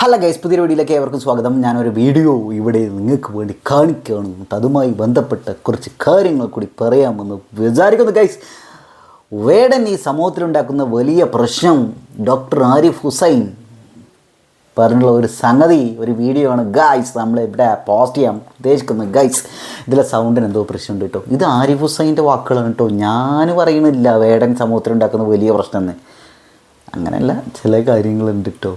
Hello guys പുതിയ വീഡിയോയിലേക്ക് ഏവർക്കും സ്വാഗതം. ഞാനൊരു വീഡിയോ ഇവിടെ നിങ്ങൾക്ക് വേണ്ടി കാണിക്കുകയാണ് അതുമായി ബന്ധപ്പെട്ട കുറച്ച് കാര്യങ്ങൾ കൂടി പറയാമെന്ന് വിചാരിക്കുന്നു ഗൈസ്. വേടൻ ഈ സമൂഹത്തിലുണ്ടാക്കുന്ന വലിയ പ്രശ്നം ഡോക്ടർ ആരിഫ് ഹുസൈൻ പറഞ്ഞുള്ള ഒരു സംഗതി ഒരു വീഡിയോ ആണ്. ഗൈസ് നമ്മൾ ഇവിടെ പോസ്റ്റ് ചെയ്യാൻ ഉദ്ദേശിക്കുന്നത് ഗൈസ് ഇതിലെ സൗണ്ടിന് എന്തോ പ്രശ്നമുണ്ട് കേട്ടോ. ഇത് ആരിഫ് ഹുസൈന്റെ വാക്കുകളാണ് കേട്ടോ. ഞാൻ പറയണില്ല വേടൻ സമൂഹത്തിലുണ്ടാക്കുന്ന വലിയ പ്രശ്നം എന്ന് അങ്ങനെയല്ല. ചില കാര്യങ്ങളുണ്ട് കേട്ടോ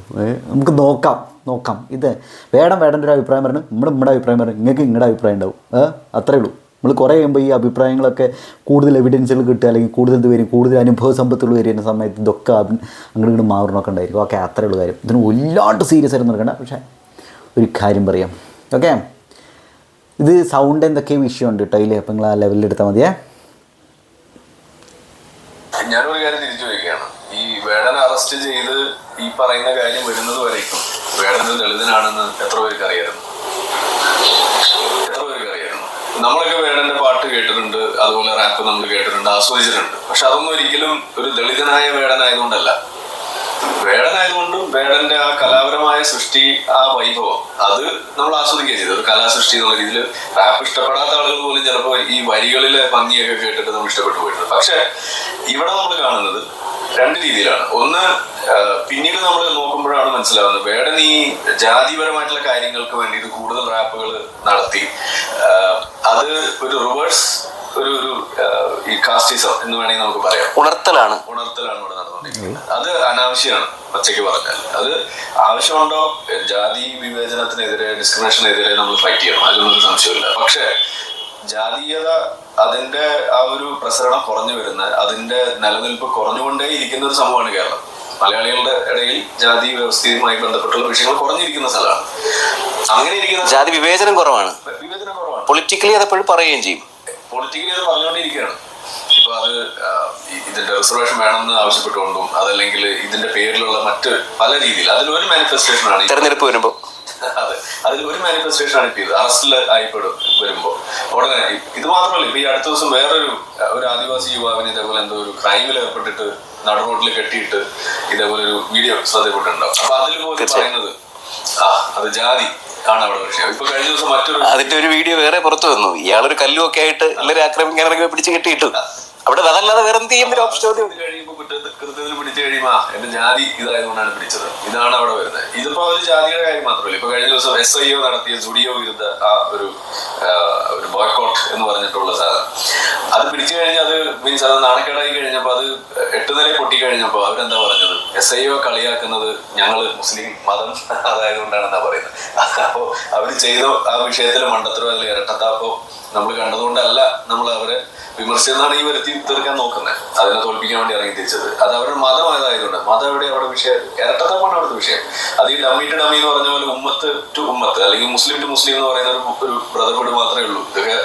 നമുക്ക് നോക്കാം നോക്കാം. ഇത് വേടം വേടന്റെ ഒരു അഭിപ്രായം പറഞ്ഞു നമ്മുടെ നമ്മുടെ അഭിപ്രായം പറഞ്ഞു നിങ്ങൾക്ക് നിങ്ങളുടെ അഭിപ്രായം ഉണ്ടാവും. അത്രേ ഉള്ളൂ. നമ്മൾ കുറേ കഴിയുമ്പോൾ ഈ അഭിപ്രായങ്ങളൊക്കെ കൂടുതൽ എവിഡൻസുകൾ കിട്ടുക അല്ലെങ്കിൽ കൂടുതൽ ഇത് വരും കൂടുതൽ അനുഭവ സമ്പത്തുകൾ വരുന്ന സമയത്ത് ഇതൊക്കെ അങ്ങോട്ട് ഇങ്ങോട്ട് മാറണമൊക്കെ ഉണ്ടായിരിക്കും. ഓക്കെ അത്രേ ഉള്ളൂ കാര്യം. ഇതിന് ഒല്ലാണ്ട് സീരിയസ് ആയിട്ട് നടക്കണ്ട. പക്ഷേ ഒരു കാര്യം പറയാം. ഓക്കെ? ഇത് സൗണ്ട് എന്തൊക്കെ വിഷയമുണ്ട് കേട്ടോ അതിൽ അപ്പം നിങ്ങൾ ആ ലെവലിൽ എടുത്താൽ മതിയേ. ഞാനൊരു കാര്യം തിരിച്ചു ചോദിക്കുകയാണ്. ഈ വേടനെ അറസ്റ്റ് ചെയ്ത് ഈ പറയുന്ന കാര്യം വരുന്നത് വരേക്കും. വേടന ദളിതനാണെന്ന് എത്ര പേർക്ക് അറിയായിരുന്നു? എത്ര പേർക്ക് അറിയായിരുന്നു? നമ്മളൊക്കെ വേടന്റെ പാട്ട് കേട്ടിട്ടുണ്ട് അതുപോലെ റാപ്പ് നമ്മൾ കേട്ടിട്ടുണ്ട് ആസ്വദിച്ചിട്ടുണ്ട്. പക്ഷെ അതൊന്നും ഒരിക്കലും ഒരു ദളിതനായ വേടനായതുകൊണ്ടല്ല. വേടനായതുകൊണ്ടും വേടന്റെ ആ കലാപരമായ സൃഷ്ടി ആ വൈഭവം അത് നമ്മൾ ആസ്വദിക്കുകയും ചെയ്തു. ഒരു കലാസൃഷ്ടി എന്നുള്ള രീതിയിൽ റാപ്പ് ഇഷ്ടപ്പെടാത്ത ആളുകൾ പോലും ചിലപ്പോൾ ഈ വരികളിലെ ഭംഗിയൊക്കെ കേട്ടിട്ട് നമ്മൾ ഇഷ്ടപ്പെട്ടു പോയിട്ടുണ്ട്. പക്ഷെ ഇവിടെ നമ്മൾ കാണുന്നത് രണ്ട് രീതിയിലാണ്. ഒന്ന് പിന്നീട് നമ്മൾ നോക്കുമ്പോഴാണ് മനസ്സിലാവുന്നത് വേടൻ ഈ ജാതിപരമായിട്ടുള്ള കാര്യങ്ങൾക്ക് വേണ്ടിയിട്ട് കൂടുതൽ റാപ്പുകൾ നടത്തി. അത് ഒരു റിവേഴ്സ് ഒരു ഒരു ഈ കാസ്റ്റിസം എന്ന് വേണമെങ്കിൽ നമുക്ക് പറയാം. ഉണർത്തലാണ്. ഉണർത്തലാണ് ഇവിടെ നടന്നുകൊണ്ടിരിക്കുന്നത്. അത് അനാവശ്യമാണ് പച്ചയ്ക്ക് പറഞ്ഞാൽ. അത് ആവശ്യമുണ്ടോ? ജാതി വിവേചനത്തിനെതിരെ ഡിസ്ക്രിമിനേഷനെതിരെ നമ്മൾ ഫൈറ്റ് ചെയ്യണം. അതിലൊന്നും സംശയമില്ല പക്ഷേ ജാതീയത അതിന്റെ ആ ഒരു പ്രസരണം കുറഞ്ഞു വരുന്ന അതിന്റെ നിലനിൽപ്പ് കുറഞ്ഞുകൊണ്ടേ ഇരിക്കുന്ന ഒരു സംഭവമാണ് കേരളം. മലയാളികളുടെ ഇടയിൽ ജാതി വ്യവസ്ഥയുമായി ബന്ധപ്പെട്ടുള്ള വിഷയങ്ങൾ കുറഞ്ഞിരിക്കുന്ന സ്ഥലമാണ്. അങ്ങനെ ഇരിക്കുന്ന ജാതി വിവേചനം കുറവാണ്. വിവേചനം കുറവാണ്. പൊളിറ്റിക്കലി അത് എപ്പോഴും പറയുകയും ചെയ്യും. പൊളിറ്റിക്കലി അത് പറഞ്ഞുകൊണ്ടിരിക്കുകയാണ്. ഇപ്പൊ അത് ഇതിന്റെ റിസർവേഷൻ വേണമെന്ന് ആവശ്യപ്പെട്ടുകൊണ്ടും അതല്ലെങ്കിൽ ഇതിന്റെ പേരിലുള്ള മറ്റ് പല രീതിയിൽ അതിലൊരു മാനിഫെസ്റ്റേഷൻ ആണ് തെരഞ്ഞെടുപ്പ് വരുമ്പോൾ അതെ അതിൽ ഒരു മാനിഫെസ്റ്റേഷൻ ആണ് ഇപ്പൊ ഇത്. അറസ്റ്റിൽ ആയിപ്പെടും വരുമ്പോ. ഉടനെ ഇത് മാത്രമല്ല ഇപ്പൊ ഈ അടുത്ത ദിവസം വേറൊരു ഒരു ആദിവാസി യുവാവിന് ഇതേപോലെ എന്തോ ഒരു ക്രൈമിൽ ഏർപ്പെട്ടിട്ട് നടുറോട്ടിൽ കെട്ടിയിട്ട് ഇതേപോലെ ഒരു വീഡിയോ ശ്രദ്ധപ്പെട്ടിട്ടുണ്ടാവും അപ്പൊ അതിൽ പോലും പറയുന്നത് ആ അത് ജാതി അതിന്റെ ഒരു വീഡിയോ വേറെ പുറത്തു വന്നു. ഇയാളൊരു കല്ലുമൊക്കെ ആയിട്ട് എല്ലാവരും ആക്രമിക്കാനൊക്കെ പിടിച്ചു കെട്ടിയിട്ടു. അവിടെ അതല്ലാതെ വേറെ എന്ത് ചെയ്യും ഓപ്ഷൻ ചോദ്യം കഴിയുമ്പോൾ കുറ്റകൃത്യത്തിൽ പിടിച്ചു കഴിയുമ്പോ ആ, എന്റെ ജാതി ഇതായതുകൊണ്ടാണ് പിടിച്ചത്. ഇതാണ് അവിടെ വരുന്നത്. ഇതിപ്പോ ഒരു ജാതിയുടെ കാര്യം മാത്രമല്ല. ഇപ്പൊ കഴിഞ്ഞ ദിവസം എസ് ഐ ഒ നടത്തിയ ജുഡിയോ വിരുദ്ധ ആ ഒരു ഒരു ബോയ്ക്കോട്ട് എന്ന് പറഞ്ഞിട്ടുള്ള സാധനം. അത് പിടിച്ചു കഴിഞ്ഞാൽ അത് മീൻസ് അത് നാണക്കേടായി കഴിഞ്ഞപ്പോ അത് എട്ട് നില പൊട്ടി കഴിഞ്ഞപ്പോ അവരെന്താ പറഞ്ഞത്? എസ് ഐ ഒ കളിയാക്കുന്നത് ഞങ്ങൾ മുസ്ലിം മതം അതായതുകൊണ്ടാണെന്നാ പറയുന്നത്. അപ്പോ അവർ ചെയ്ത ആ വിഷയത്തിലെ മണ്ടത്തരോ അല്ലെങ്കിൽ ഇരട്ടത്താപ്പോ നമ്മൾ കണ്ടതുകൊണ്ടല്ല നമ്മൾ അവരെ വിമർശിച്ചെന്നാണ് ഈ വരുത്തി തീർക്കാൻ നോക്കുന്നത് അതിനെ തോൽപ്പിക്കാൻ വേണ്ടി ഇറങ്ങി തിരിച്ചത്. അത് അവരുടെ മതം ഏതായതുകൊണ്ട് മതം എവിടെ? അവിടെ വിഷയം. ഇരട്ടത്തപ്പാണ് അവിടുത്തെ വിഷയം. അത് ഈ ഡമ്മി ടു ഡമ്മി എന്ന് പറഞ്ഞ പോലെ ഉമ്മത്ത് ടു ഉമ്മത്ത് അല്ലെങ്കിൽ മുസ്ലിം ടു മുസ്ലിം എന്ന് പറയുന്ന ഒരു ബ്രദർഹുഡ് മാത്രമേ ഉള്ളൂ. ഇതൊക്കെ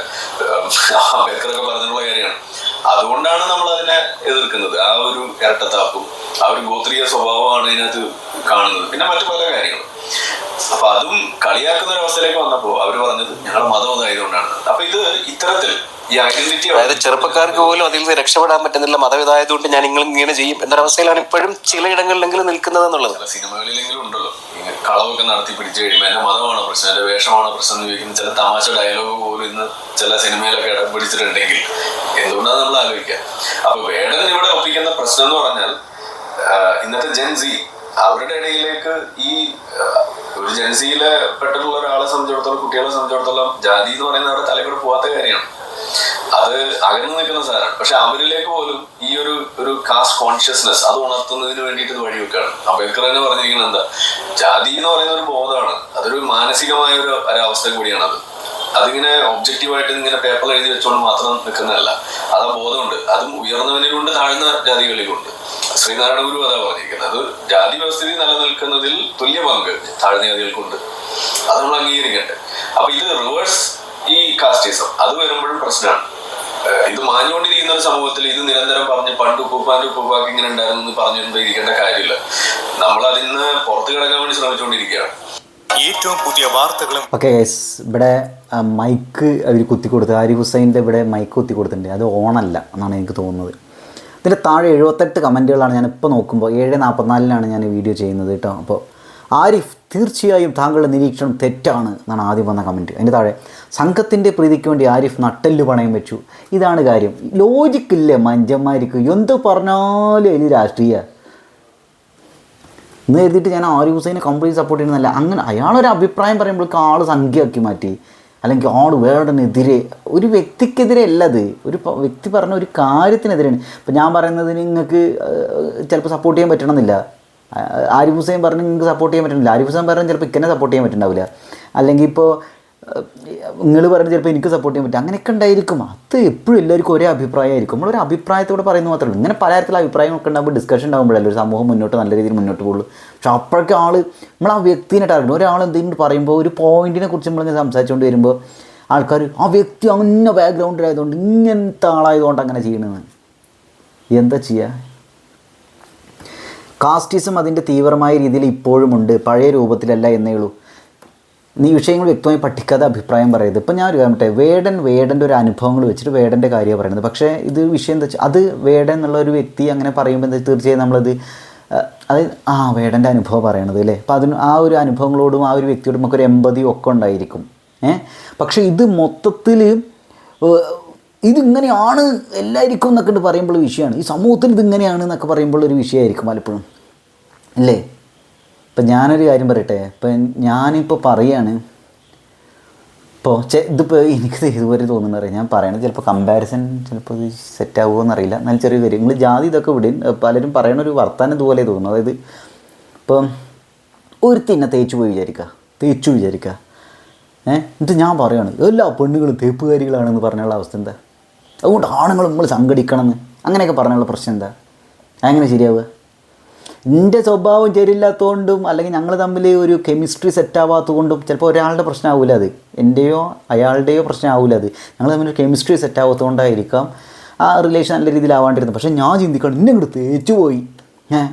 അംബേദ്കറൊക്കെ പറഞ്ഞിട്ടുള്ള കാര്യമാണ്. അതുകൊണ്ടാണ് നമ്മൾ അതിനെ എതിർക്കുന്നത്. ആ ഒരു ഇരട്ടത്താപ്പും ആ ഒരു ഗോത്രീയ സ്വഭാവമാണ് ഇതിനകത്ത് കാണുന്നത്. പിന്നെ മറ്റു പല കാര്യങ്ങളും. അപ്പൊ അതും കളിയാക്കുന്ന ഒരു അവസ്ഥയിലേക്ക് വന്നപ്പോ അവർ പറഞ്ഞത് ഞങ്ങളുടെ മതം അതായതുകൊണ്ടാണ് അപ്പൊ ഇത് ഇത്തരത്തിൽ ഈ ഐഡന്റിറ്റി അതായത് ചെറുപ്പക്കാർക്ക് പോലും അതിൽ നിന്ന് രക്ഷപ്പെടാൻ പറ്റുന്നില്ല മതവിധായതുകൊണ്ട് ഞാൻ നിങ്ങൾ ഇങ്ങനെ ചെയ്യും എന്നൊരവസ്ഥയിലാണ് ഇപ്പോഴും ചിലയിടങ്ങളിലെങ്കിലും നിൽക്കുന്നത് എന്നുള്ളത്. ചില സിനിമകളിലെങ്കിലും ഉണ്ടല്ലോ. കളവൊക്കെ നടത്തി പിടിച്ചു കഴിയുമ്പോൾ എന്റെ മതമാണോ പ്രശ്നം? എന്റെ വേഷമാണോ പ്രശ്നം എന്ന് ചോദിക്കുന്ന ചില തമാശ ഡയലോഗ് പോലും ഇന്ന് ചില സിനിമയിലൊക്കെ ഇടം പിടിച്ചിട്ടുണ്ടെങ്കിൽ എന്തുകൊണ്ടാണ് നമ്മൾ ആലോചിക്കുക? അപ്പൊ വേടൻ ഇവിടെ ഒപ്പിക്കുന്ന പ്രശ്നം എന്ന് പറഞ്ഞാൽ ഇന്നത്തെ ജെൻസി അവരുടെ ഇടയിലേക്ക് ഈ ഒരു ജനസിയിലെ പെട്ടിട്ടുള്ള ഒരാളെ സംബന്ധിച്ചിടത്തോളം കുട്ടികളെ സംബന്ധിച്ചിടത്തോളം ജാതി എന്ന് പറയുന്നത് അവരുടെ തലക്കൂടെ പോവാത്ത കാര്യമാണ്. അത് അകന്നു നിൽക്കുന്ന സാധനമാണ്. പക്ഷെ അവരിലേക്ക് പോലും ഈ ഒരു ഒരു കാസ്റ്റ് കോൺഷ്യസ്നെസ് അത് ഉണർത്തുന്നതിന് വേണ്ടിയിട്ട് വഴിവെക്കാണ് അംബേദ്കർ തന്നെ പറഞ്ഞിരിക്കുന്നത് എന്താ? ജാതി എന്ന് പറയുന്ന ഒരു ബോധമാണ്. അതൊരു മാനസികമായ ഒരു ഒരവസ്ഥ കൂടിയാണ് അത് അതിങ്ങനെ ഒബ്ജക്റ്റീവായിട്ട് ഇങ്ങനെ പേപ്പറിൽ എഴുതി വെച്ചുകൊണ്ട് മാത്രം നിൽക്കുന്നതല്ല അത് ബോധമുണ്ട്. അതും ഉയർന്നവനിലുണ്ട് താഴ്ന്ന ജാതികളിലുണ്ട്. ശ്രീനാരായണ ഗുരു അതാ പറഞ്ഞിരിക്കുന്നത്. ജാതി വ്യവസ്ഥിതി നിലനിൽക്കുന്നതിൽ തുല്യ പങ്ക് താഴ്ന്ന ജാതികൾക്കുണ്ട്. അത് നമ്മൾ അംഗീകരിക്കട്ടെ. അപ്പൊ ഇത് റിവേഴ്സ് ഈ കാസ്റ്റിസം അത് വരുമ്പോഴും പ്രശ്നമാണ്. ഇത് മാഞ്ഞുകൊണ്ടിരിക്കുന്ന ഒരു സമൂഹത്തിൽ ഇത് നിരന്തരം പറഞ്ഞ് പണ്ട് ഉപ്പുപ്പാന്റെ ഉപ്പുപ്പാക്ക് ഇങ്ങനെ ഉണ്ടായിരുന്നു എന്ന് പറഞ്ഞുകൊണ്ടിരിക്കേണ്ട കാര്യമില്ല. നമ്മൾ അതിന്ന് പുറത്തു കിടക്കാൻ വേണ്ടി ശ്രമിച്ചുകൊണ്ടിരിക്കുകയാണ്. ഏറ്റവും പുതിയ വാർത്തകളും ഓക്കെ ഇവിടെ മൈക്ക് അവർ കുത്തി കൊടുത്തു ആരിഫ് ഹുസൈന്റെ ഇവിടെ മൈക്ക് കുത്തി കൊടുത്തിട്ടുണ്ട് അത് ഓണല്ല എന്നാണ് എനിക്ക് തോന്നുന്നത്. ഇതിന്റെ താഴെ എഴുപത്തെട്ട് കമന്റുകളാണ് ഇപ്പോൾ നോക്കുമ്പോൾ ഏഴ് നാൽപ്പത്തിനാലിലാണ് ഞാൻ വീഡിയോ ചെയ്യുന്നത് കേട്ടോ. അപ്പോൾ ആരിഫ് തീർച്ചയായും താങ്കളുടെ നിരീക്ഷണം തെറ്റാണ് എന്നാണ് ആദ്യം വന്ന കമന്റ് അതിന്റെ താഴെ സംഘത്തിന്റെ പ്രീതിക്ക് വേണ്ടി ആരിഫ് നട്ടെല്ല് പണയം വെച്ചു. ഇതാണ് കാര്യം. ലോജിക്കില്ലേ മഞ്ചന്മാർക്ക്? എന്ത് പറഞ്ഞാലും ഇനി രാഷ്ട്രീയ എന്ന് കരുതിയിട്ട് ഞാൻ ആരിഫ് ഹുസൈനെ കംപ്ലീറ്റ് സപ്പോർട്ട് ചെയ്യുന്നതല്ല. അങ്ങനെ അയാളൊരു അഭിപ്രായം പറയുമ്പോഴേക്ക് ആൾ സംഖ്യയാക്കി മാറ്റി. അല്ലെങ്കിൽ ആൾ വേടനെതിരെ ഒരു വ്യക്തിക്കെതിരെ അല്ലത് ഒരു വ്യക്തി പറഞ്ഞ ഒരു കാര്യത്തിനെതിരെയാണ്. ഇപ്പം ഞാൻ പറയുന്നതിന് നിങ്ങൾക്ക് ചിലപ്പോൾ സപ്പോർട്ട് ചെയ്യാൻ പറ്റണമെന്നില്ല. ആരിഫ് ഹുസൈൻ പറഞ്ഞ് നിങ്ങൾക്ക് സപ്പോർട്ട് ചെയ്യാൻ പറ്റുന്നില്ല ആരിഫ് ഹുസൈൻ പറഞ്ഞാൽ ചിലപ്പോൾ ഇക്കനെ സപ്പോർട്ട് ചെയ്യാൻ പറ്റുന്നുണ്ടാവില്ല അല്ലെങ്കിൽ ഇപ്പോൾ നിങ്ങൾ പറയുന്നത് ചിലപ്പോൾ എനിക്ക് സപ്പോർട്ട് ചെയ്യാൻ പറ്റും. അങ്ങനെയൊക്കെ ഉണ്ടായിരിക്കും. അത് എപ്പോഴും എല്ലാവർക്കും ഒരേ അഭിപ്രായമായിരിക്കും. നമ്മളൊരു അഭിപ്രായത്തോടെ പറയുന്നത് മാത്രമല്ല. ഇങ്ങനെ പലതരത്തിലുള്ള അഭിപ്രായങ്ങളൊക്കെ ഉണ്ടാകുമ്പോൾ ഡിസ്കഷൻ ഉണ്ടാകുമ്പോഴല്ലേ ഒരു സമൂഹം മുന്നോട്ട് നല്ല രീതിയിൽ മുന്നോട്ട് പോകുള്ളൂ. പക്ഷെ അപ്പോഴൊക്കെ ആൾ നമ്മൾ ആ വ്യക്തിനെ ടാർഗറ്റ് ഒരാൾ എന്തെങ്കിലും പറയുമ്പോൾ ഒരു പോയിന്റിനെ കുറിച്ച് നമ്മളിങ്ങനെ സംസാരിച്ചുകൊണ്ട് വരുമ്പോൾ ആൾക്കാർ ആ വ്യക്തി അങ്ങനെ ബാക്ക്ഗ്രൗണ്ടിലായതുകൊണ്ട് ഇങ്ങനത്തെ ആളായതുകൊണ്ട് അങ്ങനെ ചെയ്യണമെന്ന് എന്താ ചെയ്യുക കാസ്റ്റിസം അതിന്റെ തീവ്രമായ രീതിയിൽ ഇപ്പോഴുമുണ്ട് പഴയ രൂപത്തിലല്ല എന്നേ ഉള്ളൂ. നീ വിഷയങ്ങൾ വ്യക്തമായി പഠിക്കാതെ അഭിപ്രായം പറയരുത്. ഇപ്പം ഞാൻ ഒരു കാര്യം വേടൻ വേടന്റെ ഒരു അനുഭവങ്ങൾ വെച്ചിട്ട് വേടന്റെ കാര്യമാണ് പറയുന്നത്. പക്ഷേ ഇത് വിഷയം എന്താ വെച്ചാൽ അത് വേടൻ എന്നുള്ള ഒരു വ്യക്തി അങ്ങനെ പറയുമ്പോൾ എന്താ തീർച്ചയായും നമ്മളത് അതായത് ആ വേടന്റെ അനുഭവം പറയണത് അല്ലേ? അപ്പം അതിന് ആ ഒരു അനുഭവങ്ങളോടും ആ ഒരു വ്യക്തിയോടും നമുക്കൊരു ഒരു ഒക്കെ ഉണ്ടായിരിക്കും. ഏ? പക്ഷേ ഇത് മൊത്തത്തിൽ ഇതിങ്ങനെയാണ് എല്ലാവർക്കും എന്നൊക്കെ പറയുമ്പോൾ വിഷയമാണ്. ഈ സമൂഹത്തിൽ ഇതിങ്ങനെയാണ് എന്നൊക്കെ പറയുമ്പോൾ ഒരു വിഷയമായിരിക്കും പലപ്പോഴും. അല്ലേ? ഇപ്പം ഞാനൊരു കാര്യം പറയട്ടെ? ഇപ്പം ഞാനിപ്പോൾ പറയാണ് ഇപ്പോൾ ചെ ഇതിപ്പോൾ എനിക്ക് ഇതുവരെ തോന്നുന്നത് ഞാൻ പറയണത് ചിലപ്പോൾ കമ്പാരിസൺ ചിലപ്പോൾ ഇത് സെറ്റ് ആകുമോ എന്നറിയില്ല നല്ല ചെറിയ കാര്യം. നിങ്ങൾ ജാതി ഇതൊക്കെ വിടും. പലരും പറയണ ഒരു വർത്താനം ഇതുപോലെ തോന്നുന്നു. അതായത് ഇപ്പം ഒരു തിന്നെ തേച്ചു പോയി വിചാരിക്കുക തേച്ചു വിചാരിക്കുക ഏഹ് എന്നിട്ട് ഞാൻ പറയുകയാണ് എല്ലാ പെണ്ണുങ്ങളും തേപ്പുകാരികളാണെന്ന് പറഞ്ഞുള്ള അവസ്ഥ എന്താ? അതുകൊണ്ട് ആണുങ്ങൾ നമ്മൾ സംഘടിക്കണമെന്ന് അങ്ങനെയൊക്കെ പറഞ്ഞുള്ള പ്രശ്നം എന്താ? അങ്ങനെ ശരിയാവുക? എന്റെ സ്വഭാവം ശരിയില്ലാത്തതുകൊണ്ടും അല്ലെങ്കിൽ ഞങ്ങൾ തമ്മിൽ ഒരു കെമിസ്ട്രി സെറ്റ് ആവാത്തതുകൊണ്ടും ചിലപ്പോൾ ഒരാളുടെ പ്രശ്നമാവില്ല അത്. എന്റെയോ അയാളുടെയോ പ്രശ്നമാവില്ല അത്. ഞങ്ങൾ തമ്മിൽ കെമിസ്ട്രി സെറ്റ് ആവാത്തതുകൊണ്ടായിരിക്കാം ആ റിലേഷൻ നല്ല രീതിയിലാവാണ്ടിരുന്നത്. പക്ഷേ ഞാൻ ചിന്തിക്കണം എന്നെ ഇങ്ങോട്ട് തേച്ചു പോയി. ഏഹ്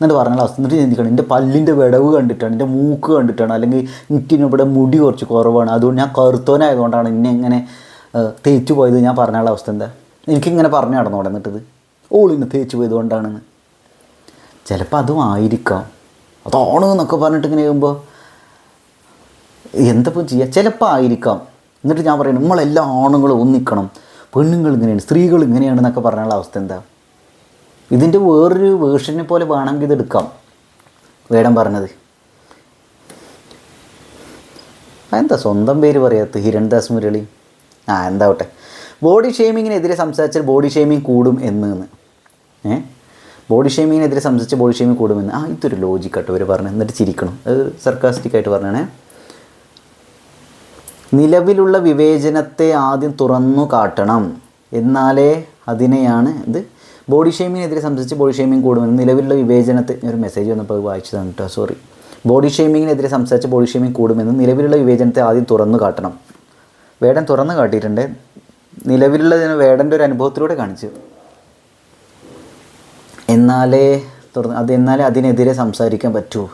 എന്നിട്ട് പറഞ്ഞ അവസ്ഥ എന്നിട്ട് ചിന്തിക്കണം എന്റെ പല്ലിന്റെ വിടവ് കണ്ടിട്ടാണ് എന്റെ മൂക്ക് കണ്ടിട്ടാണ് അല്ലെങ്കിൽ എനിക്ക് ഇവിടെ മുടി കുറച്ച് കുറവാണ്. അതുകൊണ്ട് ഞാൻ കറുത്തോനായതുകൊണ്ടാണ് ഇന്നെ ഇങ്ങനെ തേച്ചു പോയത്. ഞാൻ പറഞ്ഞ അവസ്ഥ എന്താ? എനിക്കിങ്ങനെ പറഞ്ഞു നടന്നോടെ എന്നിട്ടത്? ഓളിന്നെ തേച്ചു പോയത് കൊണ്ടാണെന്ന് ചിലപ്പോൾ അതും ആയിരിക്കാം. അതാണ് എന്നൊക്കെ പറഞ്ഞിട്ട് ഇങ്ങനെ ചെയ്യുമ്പോൾ എന്തപ്പോൾ ചെയ്യുക ചിലപ്പോൾ ആയിരിക്കാം. എന്നിട്ട് ഞാൻ പറയുന്നത് നമ്മളെല്ലാ ആണുങ്ങളും ഒന്നിക്കണം. പെണ്ണുങ്ങൾ ഇങ്ങനെയാണ് സ്ത്രീകൾ ഇങ്ങനെയാണ് എന്നൊക്കെ പറഞ്ഞുള്ള അവസ്ഥ എന്താ? ഇതിന്റെ വേറൊരു വേർഷനെ പോലെ വേണമെങ്കിൽ ഇതെടുക്കാം വേടം പറഞ്ഞത്. എന്താ സ്വന്തം പേര് പറയാത്ത ഹിരൺദാസ് മുരളി. ആ എന്താവട്ടെ. ബോഡി ഷെയ്മിങ്ങിനെതിരെ സംസാരിച്ചാൽ ബോഡി ഷെയ്മിങ് കൂടും എന്ന് എന്ന്. ബോഡി ഷെയ്മിങ്ങിനെതിരെ സംസാരിച്ച ബോഡി ഷെയ്മിങ് കൂടുമെന്ന്. ആ ഇതൊരു ലോജിക് കേട്ടോ ഇവർ പറഞ്ഞു എന്നിട്ട് ചിരിക്കണം. അത് സർക്കാസ്റ്റിക് ആയിട്ട് പറഞ്ഞാണേ. നിലവിലുള്ള വിവേചനത്തെ ആദ്യം തുറന്നു കാട്ടണം. എന്നാലേ അതിനെയാണ് ഇത്. ബോഡി ഷെയ്മിങ്ങിനെതിരെ സംബന്ധിച്ച് ബോഡി ഷെയ്മിങ് കൂടുമെന്ന് നിലവിലുള്ള വിവേചനത്തെ ഒരു മെസ്സേജ് വന്നപ്പോൾ അത് വായിച്ചതാണ് കേട്ടോ സോറി ബോഡി ഷെയ്മിങ്ങിനെതിരെ സംസാരിച്ച് ബോഡി ഷെയ്മിങ് കൂടുമെന്ന് നിലവിലുള്ള വിവേചനത്തെ ആദ്യം തുറന്നു കാട്ടണം. വേടൻ തുറന്നു കാട്ടിയിട്ടുണ്ട്. നിലവിലുള്ളതിന് വേടന്റെ ഒരു അനുഭവത്തിലൂടെ കാണിച്ചു. എന്നാലേ തുറന്ന് അത് എന്നാലേ അതിനെതിരെ സംസാരിക്കാൻ പറ്റൂ.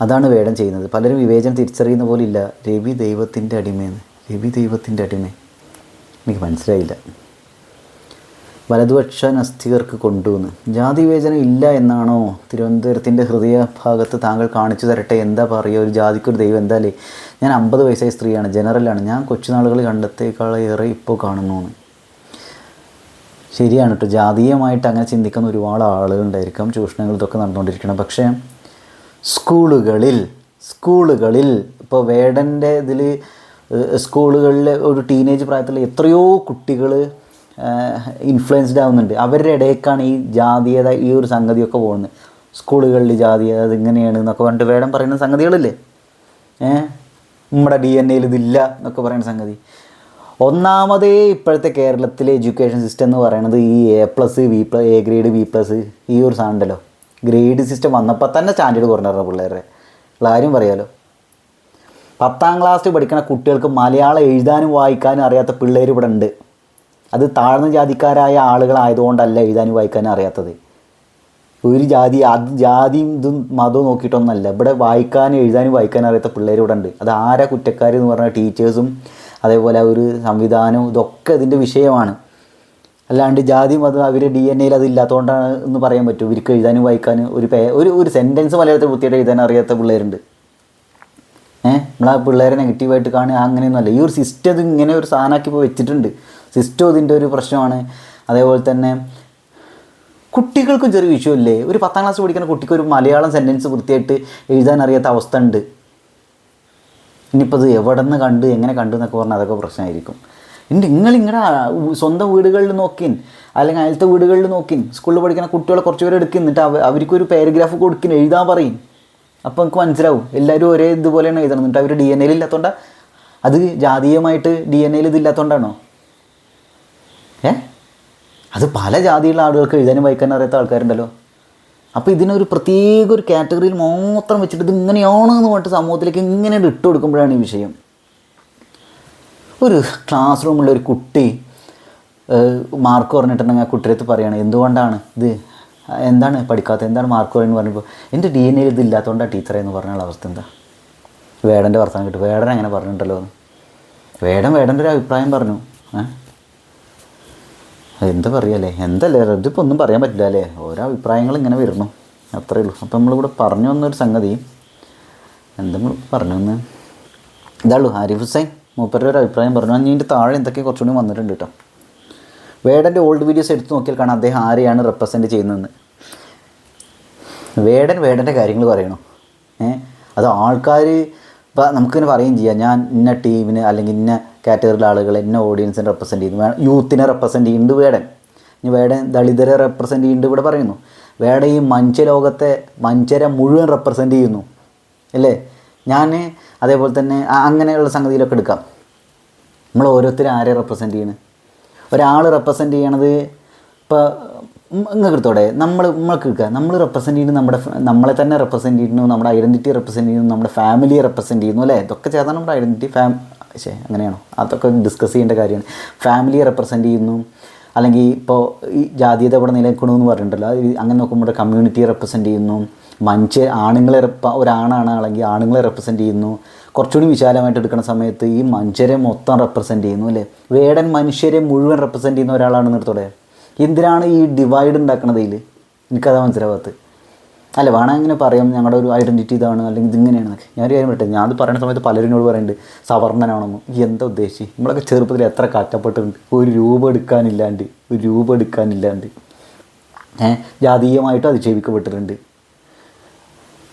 അതാണ് വേടം ചെയ്യുന്നത്. പലരും വിവേചനം തിരിച്ചറിയുന്ന പോലെ ഇല്ല രവി ദൈവത്തിന്റെ അടിമയെന്ന് രവി ദൈവത്തിന്റെ അടിമ. എനിക്ക് മനസ്സിലായില്ല. വലതുപക്ഷ നസ്തികർക്ക് കൊണ്ടുവന്ന്. ജാതി വിവേചനം ഇല്ല എന്നാണോ? തിരുവനന്തപുരത്തിന്റെ ഹൃദയ ഭാഗത്ത് താങ്കൾ കാണിച്ചു തരട്ടെ. എന്താ പറയുക? ഒരു ജാതിക്കൊരു ദൈവം എന്താലേ ഞാൻ അമ്പത് വയസ്സായ സ്ത്രീയാണ്. ജനറലാണ്. ഞാൻ കൊച്ചുനാളുകൾ കണ്ടത്തേക്കാളേറെ ഇപ്പോൾ കാണുന്നു. ശരിയാണ് കേട്ടോ ജാതീയമായിട്ട് അങ്ങനെ ചിന്തിക്കുന്ന ഒരുപാട് ആളുകളുണ്ടായിരിക്കാം ചൂഷണങ്ങൾ ഇതൊക്കെ നടന്നുകൊണ്ടിരിക്കണം. പക്ഷേ സ്കൂളുകളിൽ സ്കൂളുകളിൽ ഇപ്പോൾ വേടന്റെ ഇതിൽ സ്കൂളുകളിൽ ഒരു ടീനേജ് പ്രായത്തിൽ എത്രയോ കുട്ടികൾ ഇൻഫ്ലുവൻസ്ഡ് ആവുന്നുണ്ട്. അവരുടെ ഇടയ്ക്കാണ് ഈ ജാതീയത ഈ ഒരു സംഗതിയൊക്കെ പോകുന്നത്. സ്കൂളുകളിൽ ജാതീയത അതിങ്ങനെയാണ് എന്നൊക്കെ പറഞ്ഞിട്ട് വേടം പറയുന്ന സംഗതികളില്ലേ? ഏഹ് നമ്മുടെ ഡി എൻ എയിൽ ഇതില്ല എന്നൊക്കെ പറയുന്ന സംഗതി. ഒന്നാമതേ ഇപ്പോഴത്തെ കേരളത്തിലെ എഡ്യൂക്കേഷൻ സിസ്റ്റം എന്ന് പറയുന്നത് ഈ A plus B plus A grade B plus ഈ ഒരു സാധനമുണ്ടല്ലോ ഗ്രേഡ് സിസ്റ്റം വന്നപ്പോൾ തന്നെ സ്റ്റാൻഡേർഡ് കുറഞ്ഞിരുന്ന പിള്ളേരുടെ. ഉള്ള കാര്യം പറയാലോ. പത്താം ക്ലാസ് പഠിക്കുന്ന കുട്ടികൾക്ക് മലയാളം എഴുതാനും വായിക്കാനും അറിയാത്ത പിള്ളേർ ഇവിടെ ഉണ്ട്. അത് താഴ്ന്ന ജാതിക്കാരായ ആളുകളായതുകൊണ്ടല്ല എഴുതാനും വായിക്കാനും അറിയാത്തത്. ഒരു ജാതി അത് ജാതിയും ഇതും മതവും നോക്കിയിട്ടൊന്നല്ല. ഇവിടെ വായിക്കാനും എഴുതാനും വായിക്കാനും അറിയാത്ത പിള്ളേർ ഇവിടെ ഉണ്ട്. അത് ആരാ കുറ്റക്കാരെന്ന് പറഞ്ഞാൽ ടീച്ചേഴ്സും അതേപോലെ ഒരു സംവിധാനവും ഇതൊക്കെ ഇതിന്റെ വിഷയമാണ്. അല്ലാണ്ട് ജാതി മതം അവർ ഡി എൻ എയിൽ അതില്ലാത്തതുകൊണ്ടാണ് എന്ന് പറയാൻ പറ്റും. ഇവർക്ക് എഴുതാനും വായിക്കാനും ഒരു പേ ഒരു ഒരു സെന്റൻസ് മലയാളത്തിൽ വൃത്തിയായിട്ട് എഴുതാൻ അറിയാത്ത പിള്ളേരുണ്ട്. ഏഹ് നമ്മളാ പിള്ളേരെ നെഗറ്റീവായിട്ട് കാണുക അങ്ങനെയൊന്നുമല്ല ഈ ഒരു സിസ്റ്റം ഇത് ഇങ്ങനെ ഒരു സാധനമാക്കി ഇപ്പോൾ വെച്ചിട്ടുണ്ട്. സിസ്റ്റം ഇതിന്റെ ഒരു പ്രശ്നമാണ്. അതേപോലെ തന്നെ കുട്ടികൾക്കും ചെറിയ വിഷയമില്ലേ ഒരു പത്താം ക്ലാസ് പഠിക്കുന്ന കുട്ടിക്ക് ഒരു മലയാളം സെന്റൻസ് വൃത്തിയായിട്ട് എഴുതാൻ അറിയാത്ത അവസ്ഥ ഉണ്ട്. ഇനിയിപ്പോൾ അത് എവിടെ നിന്ന് കണ്ട് എങ്ങനെ കണ്ടു എന്നൊക്കെ പറഞ്ഞാൽ അതൊക്കെ പ്രശ്നമായിരിക്കും. ഇനി നിങ്ങൾ നിങ്ങളുടെ സ്വന്തം വീടുകളിൽ നോക്കിൻ അല്ലെങ്കിൽ അയലത്തെ വീടുകളിൽ നോക്കിൻ സ്കൂളിൽ പഠിക്കുന്ന കുട്ടികളെ കുറച്ച് പേര് എടുക്കും എന്നിട്ട് അവ അവർക്കൊരു പാരഗ്രാഫ് കൊടുക്കും എഴുതാൻ പറയും അപ്പോൾ നമുക്ക് മനസ്സിലാവും എല്ലാവരും ഒരേ ഇതുപോലെയാണ് എഴുതണം എന്നിട്ട് അവർ ഡി എൻ എയിൽ ഇല്ലാത്തതുകൊണ്ട് അത് ജാതീയമായിട്ട് ഡി എൻ എയിൽ ഇതില്ലാത്തതുകൊണ്ടാണോ ഏ? അത് പല ജാതിയുള്ള ആളുകൾക്ക് എഴുതാനും വായിക്കാനും അറിയാത്ത ആൾക്കാരുണ്ടല്ലോ. അപ്പോൾ ഇതിനൊരു പ്രത്യേക ഒരു കാറ്റഗറിയിൽ മാത്രം വെച്ചിട്ട് ഇത് ഇങ്ങനെയാണ് എന്ന് പറഞ്ഞിട്ട് സമൂഹത്തിലേക്ക് ഇങ്ങനെ ഇട്ട് കൊടുക്കുമ്പോഴാണ് ഈ വിഷയം. ഒരു ക്ലാസ് റൂമിലുള്ള ഒരു കുട്ടി മാർക്ക് പറഞ്ഞിട്ടുണ്ടെങ്കിൽ ആ കുട്ടിയടുത്ത് പറയാണ് എന്തുകൊണ്ടാണ് ഇത്? എന്താണ് പഠിക്കാത്തത്? എന്താണ് മാർക്ക് പറയുന്നത് പറഞ്ഞപ്പോൾ എന്റെ ഡി എൻ എയിൽ ഇത് ഇല്ലാത്തതുകൊണ്ടാണ് ടീച്ചറെ എന്ന് പറഞ്ഞ അവസ്ഥ എന്താ? വേടന്റെ വർത്തമാനം കിട്ടും. വേടൻ അങ്ങനെ പറഞ്ഞിട്ടുണ്ടല്ലോ എന്ന്. വേടൻ വേടന്റെ ഒരു അഭിപ്രായം പറഞ്ഞു. ഏഹ് എന്താ പറയല്ലേ? എന്തല്ലേ? ഇതിപ്പോൾ ഒന്നും പറയാൻ പറ്റില്ല അല്ലേ? ഓരോ അഭിപ്രായങ്ങൾ ഇങ്ങനെ വരുന്നു. അത്രയേ ഉള്ളൂ. അപ്പോൾ നമ്മളിവിടെ പറഞ്ഞു വന്നൊരു സംഗതി. എന്താ നമ്മൾ പറഞ്ഞു വന്ന്? ഇതാളു ആരിഫ് ഹുസൈൻ മൂപ്പരുടെ ഒരു അഭിപ്രായം പറഞ്ഞു. അഞ്ഞ് ഇതിന്റെ താഴെ എന്തൊക്കെ കുറച്ചുകൂടി വന്നിട്ടുണ്ട് കേട്ടോ. വേടന്റെ ഓൾഡ് വീഡിയോസ് എടുത്തു നോക്കിയാൽ കാണാം അദ്ദേഹം ആരെയാണ് റെപ്രസെന്റ് ചെയ്യുന്നതെന്ന്. വേടൻ വേടന്റെ കാര്യങ്ങൾ പറയണോ? ഏഹ് അത് ആൾക്കാർ ഇപ്പം നമുക്കിങ്ങനെ പറയുകയും ചെയ്യാം. ഞാൻ ഇന്ന ടീമിന് അല്ലെങ്കിൽ ഇന്ന കാറ്റഗറിയിലെ ആളുകൾ എന്നെ ഓഡിയൻസിനെ റെപ്രസെന്റ് ചെയ്യുന്നു. യൂത്തിനെ റെപ്രസെന്റ് ചെയ്യുന്നുണ്ട് വേടൻ. ഇനി വേടൻ ദളിതരെ റെപ്രസെന്റ് ചെയ്യുന്നുണ്ട് ഇവിടെ പറയുന്നു. വേട ഈ മഞ്ചലോകത്തെ മനുഷ്യരെ മുഴുവൻ റെപ്രസെന്റ് ചെയ്യുന്നു. അല്ലേ? ഞാൻ അതേപോലെ തന്നെ അങ്ങനെയുള്ള സംഗതിയിലൊക്കെ എടുക്കാം. നമ്മൾ ഓരോരുത്തരും ആരെ റെപ്രസെന്റ് ചെയ്യുന്നത് ഒരാൾ റെപ്രസെന്റ് ചെയ്യണത് ഇപ്പോൾ നിങ്ങൾക്ക് എടുത്തോടെ. നമ്മൾ നമ്മൾക്ക് എടുക്കുക നമ്മൾ റെപ്രസെന്റ് ചെയ്യുന്നു നമ്മുടെ നമ്മളെ തന്നെ റെപ്രസെന്റ് ചെയ്യുന്നു നമ്മുടെ ഐഡന്റിറ്റി റെപ്രസെന്റ് ചെയ്യുന്നു നമ്മുടെ ഫാമിലിയെ റെപ്രസെന്റ് ചെയ്യുന്നു അല്ലേ? ഇതൊക്കെ ചേർന്നാണ് നമ്മുടെ ഐഡന്റിറ്റി ഫാം ശേ അങ്ങനെയാണോ? അതൊക്കെ ഡിസ്കസ് ചെയ്യേണ്ട കാര്യമാണ്. ഫാമിലിയെ റെപ്രസെന്റ് ചെയ്യുന്നു. അല്ലെങ്കിൽ ഇപ്പോൾ ഈ ജാതീയത ഇവിടെ നിലനിൽക്കണമെന്ന് പറഞ്ഞിട്ടുണ്ടല്ലോ. അങ്ങനെ നോക്കുമ്പോൾ കമ്മ്യൂണിറ്റിയെ റെപ്രസെന്റ് ചെയ്യുന്നു. മനുഷ്യ ആണുങ്ങളെ റെപ്പ ഒരാണാണ് അല്ലെങ്കിൽ ആണുങ്ങളെ റെപ്രസെന്റ് ചെയ്യുന്നു. കുറച്ചുകൂടി വിശാലമായിട്ട് എടുക്കുന്ന സമയത്ത് ഈ മനുഷ്യരെ മൊത്തം റെപ്രസെന്റ് ചെയ്യുന്നു അല്ലേ? വേടൻ മനുഷ്യരെ മുഴുവൻ റെപ്രസെന്റ് ചെയ്യുന്ന ഒരാളാണ് നിർത്തോടെ എന്തിനാണ് ഈ ഡിവൈഡ് ഉണ്ടാക്കണത് ഇതിൽ എനിക്കതാ മനസ്സിലാവാത്തത്. അല്ല വേണം ഇങ്ങനെ പറയാം ഞങ്ങളുടെ ഒരു ഐഡന്റിറ്റി ഇതാണ് അല്ലെങ്കിൽ ഇതിങ്ങനെയാണെന്നൊക്കെ. ഞാനൊരു കാര്യം പറ്റും ഞാൻ പറയുന്ന സമയത്ത് പലരിനോട് പറയുന്നുണ്ട് സവർണനാണെന്ന് എന്താ ഉദ്ദേശി നമ്മളൊക്കെ ചെറുപ്പത്തിൽ എത്ര കഷ്ടപ്പെട്ടിട്ടുണ്ട്. ഒരു രൂപ എടുക്കാനില്ലാണ്ട് ഒരു രൂപ എടുക്കാനില്ലാണ്ട്. ഏഹ് ജാതീയമായിട്ട് അധിക്ഷേപിക്കപ്പെട്ടിട്ടുണ്ട്.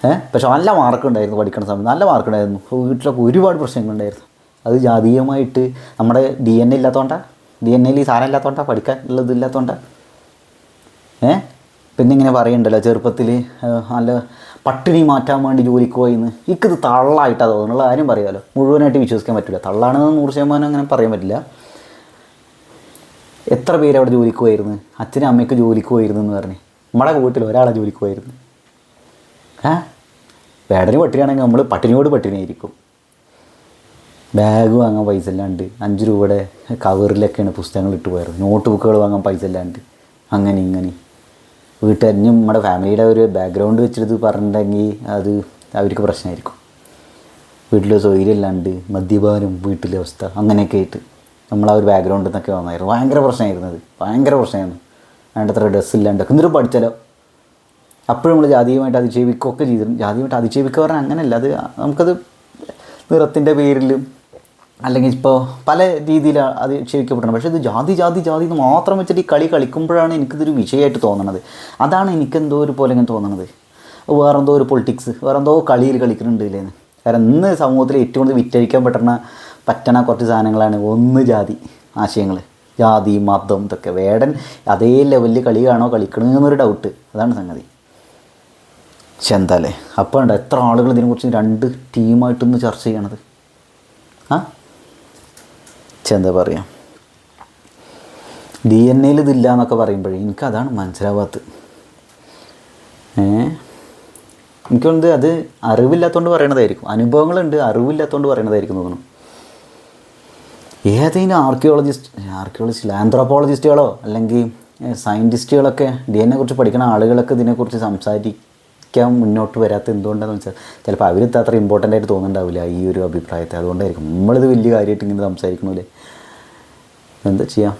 ഏഹ് പക്ഷെ നല്ല മാർക്കുണ്ടായിരുന്നു പഠിക്കുന്ന സമയത്ത്. നല്ല മാർക്കുണ്ടായിരുന്നു. വീട്ടിലൊക്കെ ഒരുപാട് പ്രശ്നങ്ങളുണ്ടായിരുന്നു. അത് ജാതീയമായിട്ട് നമ്മുടെ ഡി എൻ എ ഇല്ലാത്തതുകൊണ്ടാണ് ഡി എൻ എയിൽ സാധനം ഇല്ലാത്തതുകൊണ്ടാണ് പഠിക്കാൻ ഉള്ളത് ഇല്ലാത്തതുകൊണ്ടാണ് ഏ? പിന്നെ ഇങ്ങനെ പറയുന്നുണ്ടല്ലോ ചെറുപ്പത്തിൽ നല്ല പട്ടിണി മാറ്റാൻ വേണ്ടി ജോലിക്ക് പോയിന്ന്. ഇക്കത് തള്ളായിട്ടാണ് തോന്നുന്നുള്ള കാര്യം പറയാമല്ലോ മുഴുവനായിട്ട് വിശ്വസിക്കാൻ പറ്റില്ല തള്ളാണെന്ന് നൂറ് ശതമാനം അങ്ങനെ പറയാൻ പറ്റില്ല. എത്ര പേര് അവിടെ ജോലിക്ക് പോയിരുന്നു? അച്ഛനും അമ്മയ്ക്ക് ജോലിക്ക് പോയിരുന്നു എന്ന് പറഞ്ഞ്. നമ്മുടെ വീട്ടിൽ ഒരാളെ ജോലിക്ക് പോയിരുന്നു. ഏ? വേടന് പട്ടിണിയാണെങ്കിൽ നമ്മൾ പട്ടിണിയോട് പട്ടിണിയായിരിക്കും. ബാഗ് വാങ്ങാൻ പൈസ ഇല്ലാണ്ട് അഞ്ച് രൂപയുടെ കവറിലൊക്കെയാണ് പുസ്തകങ്ങൾ ഇട്ട് പോയത്. നോട്ട് ബുക്കുകൾ വാങ്ങാൻ പൈസ ഇല്ലാണ്ട്. അങ്ങനെ ഇങ്ങനെ. വീട്ടുകാരനും നമ്മുടെ ഫാമിലിയുടെ ഒരു ബാക്ക്ഗ്രൗണ്ട് വെച്ചിട്ട് പറഞ്ഞിട്ടുണ്ടെങ്കിൽ അത് അവർക്ക് പ്രശ്നമായിരിക്കും. വീട്ടിൽ സൗകര്യമില്ലാണ്ട് മദ്യപാനം വീട്ടിലെ അവസ്ഥ അങ്ങനെയൊക്കെ ആയിട്ട് നമ്മൾ ആ ഒരു ബാക്ക്ഗ്രൗണ്ടിൽ നിന്നൊക്കെ വന്നായിരുന്നു. ഭയങ്കര പ്രശ്നമായിരുന്നു അത്. ഭയങ്കര പ്രശ്നമായിരുന്നു. വേണ്ടത്ര ഡ്രസ്സ് ഇല്ലാണ്ട് എന്നിട്ട് പഠിച്ചാലോ അപ്പോഴും നമ്മൾ ജാതീയമായിട്ട് അതിജീവിക്കുകയൊക്കെ ചെയ്തിരുന്നു. ജാതീയമായിട്ട് അതിജീവിക്കുക പറഞ്ഞാൽ അങ്ങനെയല്ല. അത് നമുക്കത് നിറത്തിന്റെ പേരിലും അല്ലെങ്കിൽ ഇപ്പോൾ പല രീതിയിൽ അധിക്ഷേപിക്കപ്പെടണം പക്ഷേ ഇത് ജാതി ജാതി ജാതി എന്ന് മാത്രം വെച്ചിട്ട് ഈ കളി കളിക്കുമ്പോഴാണ് എനിക്കിതൊരു വിഷയമായിട്ട് തോന്നണത്. അതാണ് എനിക്കെന്തോ ഒരു പോലെ ഇങ്ങനെ തോന്നണത്. വേറെന്തോ ഒരു പൊളിറ്റിക്സ് വേറെന്തോ കളിയിൽ കളിക്കുന്നുണ്ട് ഇല്ലേന്ന് കാരണം ഇന്ന് സമൂഹത്തിൽ ഏറ്റവും കൂടുതൽ വിറ്റഴിക്കാൻ പറ്റണ പറ്റണ കുറച്ച് സാധനങ്ങളാണ് ഒന്ന് ജാതി ആശയങ്ങൾ ജാതി മതം ഇതൊക്കെ. വേടൻ അതേ ലെവലിൽ കളിയാണോ കളിക്കണമെന്നൊരു ഡൗട്ട് അതാണ് സംഗതി. പക്ഷെ എന്താല്ലേ അപ്പോൾ ഉണ്ട് എത്ര ആളുകൾ ഇതിനെക്കുറിച്ച് രണ്ട് ടീമായിട്ടൊന്ന് ചർച്ച ചെയ്യണത്? ആ? എന്താ പറയുക ഡി എൻ എയിൽ ഇതില്ല എന്നൊക്കെ പറയുമ്പോഴേ എനിക്കതാണ് മനസ്സിലാവാത്തത്. ഏ? എനിക്ക് അത് അറിവില്ലാത്തതുകൊണ്ട് പറയണതായിരിക്കും. അനുഭവങ്ങളുണ്ട് അറിവില്ലാത്തതുകൊണ്ട് പറയണതായിരിക്കും തോന്നുന്നു. ഏതെങ്കിലും ആർക്കിയോളജിസ്റ്റ് ആർക്കിയോളജിസ്റ്റ് ആന്ത്രോപോളജിസ്റ്റുകളോ അല്ലെങ്കിൽ സയന്റിസ്റ്റുകളൊക്കെ ഡി എന്നെ കുറിച്ച് പഠിക്കുന്ന ആളുകളൊക്കെ ഇതിനെക്കുറിച്ച് സംസാരിക്കാൻ മുന്നോട്ട് വരാത്ത എന്തുകൊണ്ടാണെന്ന് വെച്ചാൽ ചിലപ്പോൾ അവർക്ക് അത്ര ഇമ്പോർട്ടന്റ് ആയിട്ട് തോന്നുന്നുണ്ടാവില്ല ഈ ഒരു അഭിപ്രായത്തെ. അതുകൊണ്ടായിരിക്കും. നമ്മളിത് വലിയ കാര്യമായിട്ട് ഇങ്ങനെ സംസാരിക്കണമല്ലേ എന്താ ചെയ്യാം?